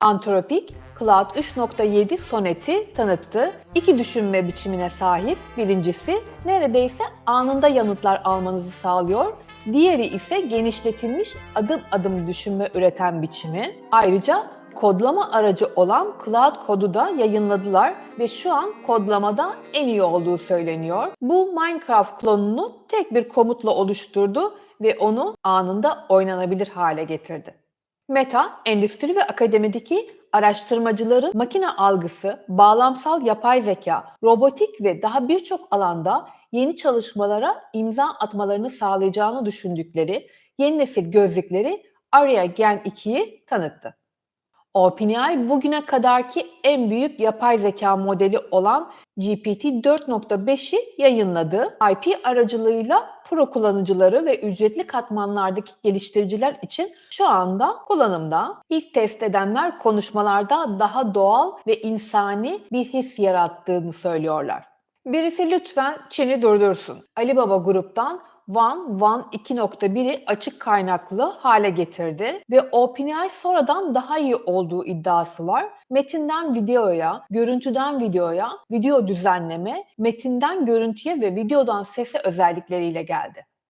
Antropik, Cloud 3.7 soneti tanıttı. İki düşünme biçimine sahip. Birincisi neredeyse anında yanıtlar almanızı sağlıyor. Diğeri ise genişletilmiş adım adım düşünme üreten biçimi. Ayrıca kodlama aracı olan Cloud Code'u da yayınladılar ve şu an kodlamada en iyi olduğu söyleniyor. Bu Minecraft klonunu tek bir komutla oluşturdu ve onu anında oynanabilir hale getirdi. Meta, endüstri ve akademideki araştırmacıların makine algısı, bağlamsal yapay zeka, robotik ve daha birçok alanda yeni çalışmalara imza atmalarını sağlayacağını düşündükleri yeni nesil gözlükleri Aria Gen 2'yi tanıttı. OpenAI bugüne kadarki en büyük yapay zeka modeli olan GPT 4.5'i yayınladı. IP aracılığıyla pro kullanıcıları ve ücretli katmanlardaki geliştiriciler için şu anda kullanımda. İlk test edenler konuşmalarda daha doğal ve insani bir his yarattığını söylüyorlar. Birisi lütfen Çin'i durdursun. Alibaba gruptan One, One 2.1'i açık kaynaklı hale getirdi ve OpenAI sonradan daha iyi olduğu iddiası var. Metinden videoya, görüntüden videoya, video düzenleme, metinden görüntüye ve videodan sese özellikleriyle geldi.